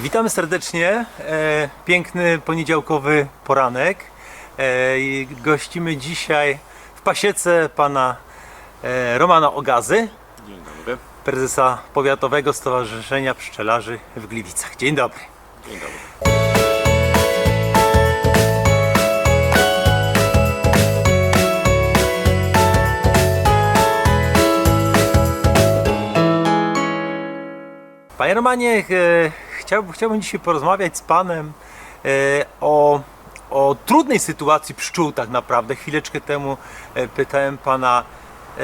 Witamy serdecznie. E, piękny poniedziałkowy poranek. E, gościmy dzisiaj w pasiece pana e, Romana Ogazy, Dzień dobry. prezesa Powiatowego Stowarzyszenia Pszczelarzy w Gliwicach. Dzień dobry. Dzień dobry. Panie Romanie, chciałbym, chciałbym dzisiaj porozmawiać z Panem e, o, o trudnej sytuacji pszczół tak naprawdę. Chwileczkę temu e, pytałem Pana, e,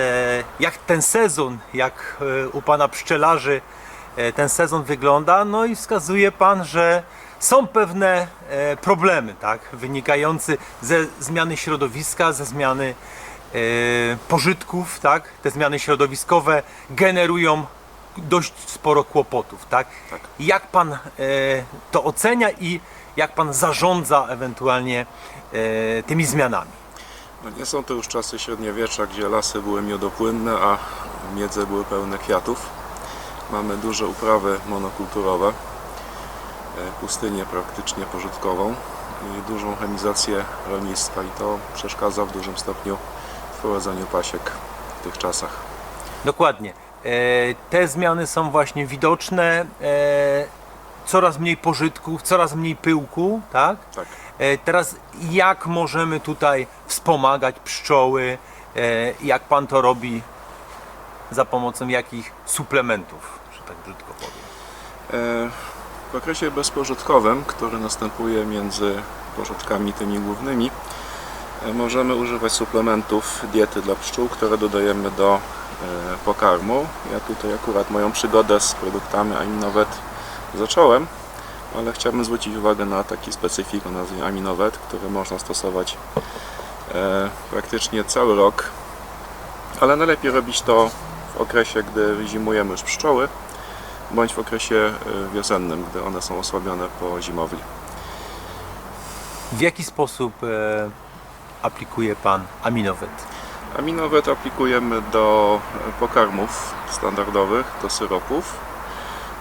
jak ten sezon, jak u Pana pszczelarzy ten sezon wygląda. No i wskazuje Pan, że są pewne problemy, tak, wynikające ze zmiany środowiska, ze zmiany pożytków, tak. Te zmiany środowiskowe generują dość sporo kłopotów, tak? Tak. Jak pan e, to ocenia i jak pan zarządza ewentualnie e, tymi zmianami? No nie są to już czasy średniowiecza, gdzie lasy były miodopłynne, a miedze były pełne kwiatów. Mamy duże uprawy monokulturowe, e, pustynię praktycznie pożytkową i dużą chemizację rolnictwa i to przeszkadza w dużym stopniu w prowadzeniu pasiek w tych czasach. Dokładnie. E, te zmiany są właśnie widoczne. E, coraz mniej pożytków, coraz mniej pyłku, tak? Tak. E, teraz jak możemy tutaj wspomagać pszczoły? Jak pan to robi? Za pomocą jakich suplementów, że tak brzydko powiem? W okresie bezpożytkowym, który następuje między pożytkami tymi głównymi, możemy używać suplementów diety dla pszczół, które dodajemy do e, pokarmu. Ja tutaj akurat moją przygodę z produktami Aminowet zacząłem, ale chciałbym zwrócić uwagę na taki specyfik o nazwie Aminowet, który można stosować e, praktycznie cały rok, ale najlepiej robić to w okresie, gdy zimujemy już pszczoły, bądź w okresie e, wiosennym, gdy one są osłabione po zimowli. W jaki sposób aplikuje pan aminowet? Aminowet aplikujemy do pokarmów standardowych, do syropów.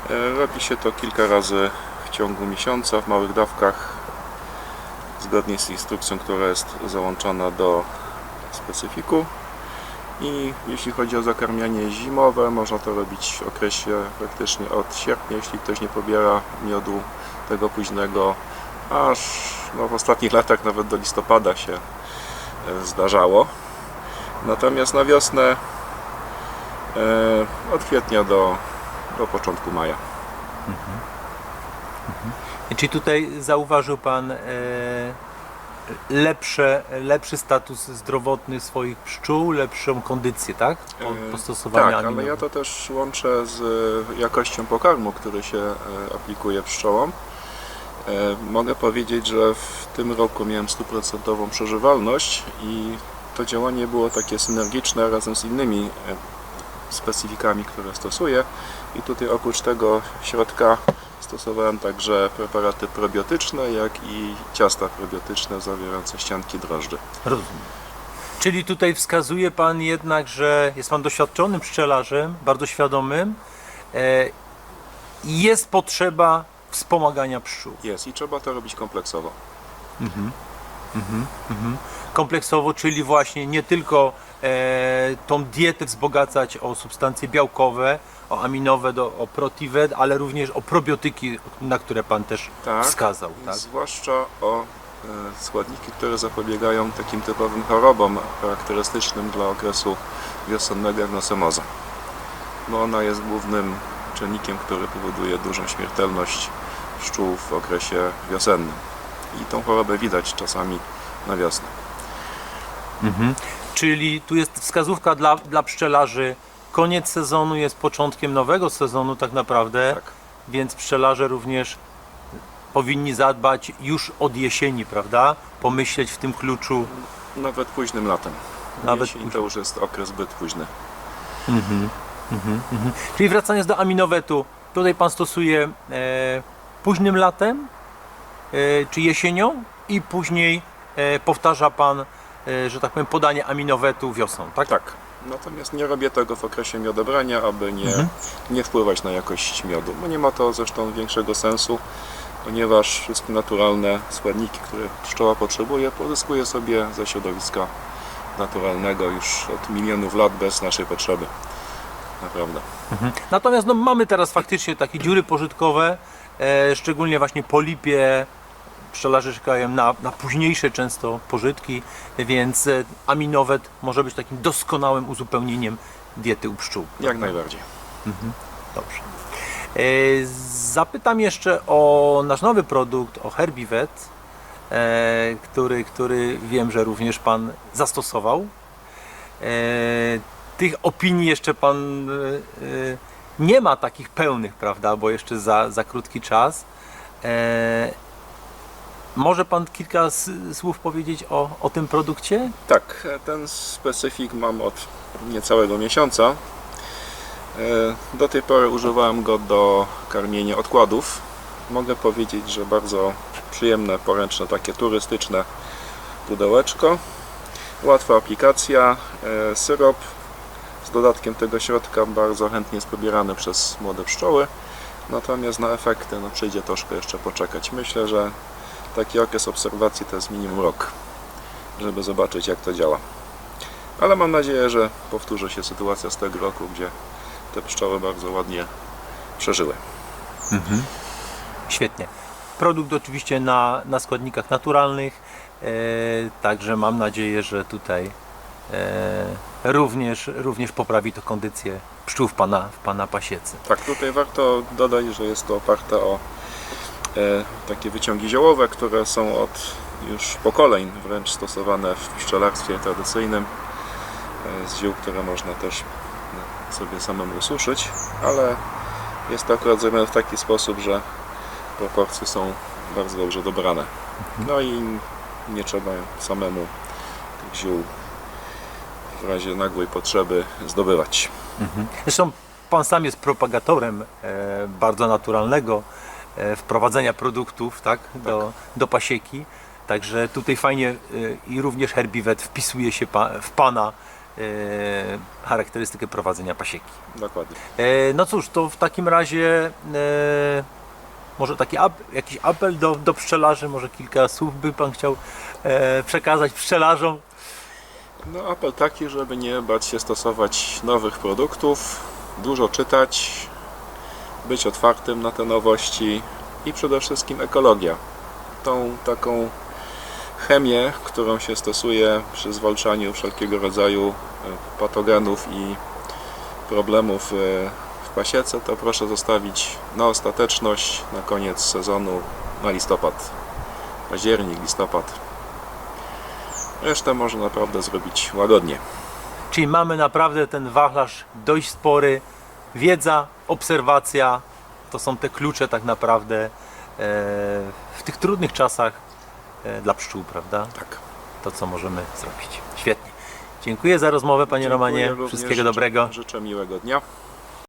E, Robi się to kilka razy w ciągu miesiąca w małych dawkach, zgodnie z instrukcją, która jest załączona do specyfiku. I jeśli chodzi o zakarmianie zimowe, można to robić w okresie praktycznie od sierpnia, jeśli ktoś nie pobiera miodu tego późnego, aż no, w ostatnich latach nawet do listopada się zdarzało. Natomiast na wiosnę e, od kwietnia do, do początku maja. Czy tutaj zauważył Pan e, lepsze, lepszy status zdrowotny swoich pszczół, lepszą kondycję, tak? Po, po E, stosowaniu Tak, ale ja to też łączę z jakością pokarmu, który się aplikuje pszczołom. E, Mogę powiedzieć, że w tym roku miałem stuprocentową przeżywalność i to działanie było takie synergiczne razem z innymi e, specyfikami, które stosuję. I tutaj oprócz tego środka stosowałem także preparaty probiotyczne, jak i ciasta probiotyczne zawierające ścianki drożdży. Rozumiem. Czyli tutaj wskazuje Pan jednak, że jest Pan doświadczonym pszczelarzem, bardzo świadomym e, jest potrzeba wspomagania pszczół. Jest i trzeba to robić kompleksowo. kompleksowo, czyli właśnie nie tylko e, tą dietę wzbogacać o substancje białkowe, o aminowe, do, o protiwet, ale również o probiotyki, na które Pan też Tak. wskazał. Tak? Zwłaszcza o e, składniki, które zapobiegają takim typowym chorobom charakterystycznym dla okresu wiosennego jak nosomoza. Bo ona jest głównym czynnikiem, który powoduje dużą śmiertelność pszczół w okresie wiosennym. I tą chorobę widać czasami na wiosnę. Czyli tu jest wskazówka dla, dla pszczelarzy. Koniec sezonu jest początkiem nowego sezonu tak naprawdę, Tak. więc pszczelarze również powinni zadbać już od jesieni, prawda? Pomyśleć w tym kluczu. Nawet późnym latem. Nawet Jesień to już jest okres zbyt późny. Czyli wracając do aminowetu, tutaj Pan stosuje e, późnym latem, e, czy jesienią i później e, powtarza Pan, e, że tak powiem, podanie aminowetu wiosną, tak? Tak, Natomiast nie robię tego w okresie miodobrania, aby nie, Mhm. nie wpływać na jakość miodu. Bo nie ma to zresztą większego sensu, ponieważ wszystkie naturalne składniki, które pszczoła potrzebuje, pozyskuje sobie ze środowiska naturalnego już od milionów lat bez naszej potrzeby. Naprawdę. Natomiast no, mamy teraz faktycznie takie dziury pożytkowe, e, szczególnie właśnie po lipie. Pszczelarze czekają na, na późniejsze często pożytki, więc e, aminowet może być takim doskonałym uzupełnieniem diety u pszczół. Jak najbardziej. Dobrze. E, Zapytam jeszcze o nasz nowy produkt, o Herbivet, e, który, który wiem, że również Pan zastosował. E, Tych opinii jeszcze Pan e, e, nie ma takich pełnych, prawda, bo jeszcze za, za krótki czas. E, Może Pan kilka słów powiedzieć o, o tym produkcie? Tak, ten specyfik mam od niecałego miesiąca. Do tej pory używałem go do karmienia odkładów. Mogę powiedzieć, że bardzo przyjemne, poręczne, takie turystyczne pudełeczko. Łatwa aplikacja, syrop z dodatkiem tego środka bardzo chętnie jest pobierany przez młode pszczoły. Natomiast na efekty no, przyjdzie troszkę jeszcze poczekać. Myślę, że taki okres obserwacji to jest minimum rok żeby zobaczyć jak to działa. Ale mam nadzieję, że powtórzy się sytuacja z tego roku, gdzie te pszczoły bardzo ładnie przeżyły. Świetnie. Produkt oczywiście na, na składnikach naturalnych, e, także mam nadzieję, że tutaj e, również, również poprawi to kondycję pszczół w pana, w pana pasiecy. Tak, tutaj warto dodać, że jest to oparte o e, takie wyciągi ziołowe, które są od już pokoleń wręcz stosowane w pszczelarstwie tradycyjnym e, z ziół, które można też e, sobie samemu suszyć, ale jest to akurat zrobione w taki sposób, że proporcje są bardzo dobrze dobrane. No i nie trzeba samemu tych ziół w razie nagłej potrzeby zdobywać. Zresztą pan sam jest propagatorem e, bardzo naturalnego e, wprowadzenia produktów tak, Do, do pasieki. Także tutaj fajnie e, i również Herbivet wpisuje się pa, w pana e, charakterystykę prowadzenia pasieki. Dokładnie. E, No cóż, to w takim razie e, może taki ap, jakiś apel do, do pszczelarzy, może kilka słów by Pan chciał e, przekazać pszczelarzom. No apel taki, żeby nie bać się stosować nowych produktów, dużo czytać, być otwartym na te nowości i przede wszystkim ekologia. Tą taką chemię, którą się stosuje przy zwalczaniu wszelkiego rodzaju e, patogenów i problemów e, w pasiece, to proszę zostawić na ostateczność, na koniec sezonu, na listopad, październik, listopad. Resztę można naprawdę zrobić łagodnie. Czyli mamy naprawdę ten wachlarz dość spory. Wiedza, obserwacja to są te klucze tak naprawdę e, w tych trudnych czasach e, dla pszczół, prawda? Tak. To co możemy zrobić. Świetnie. Dziękuję za rozmowę Panie Dziękuję Romanie. Wszystkiego życzę- dobrego. Życzę miłego dnia.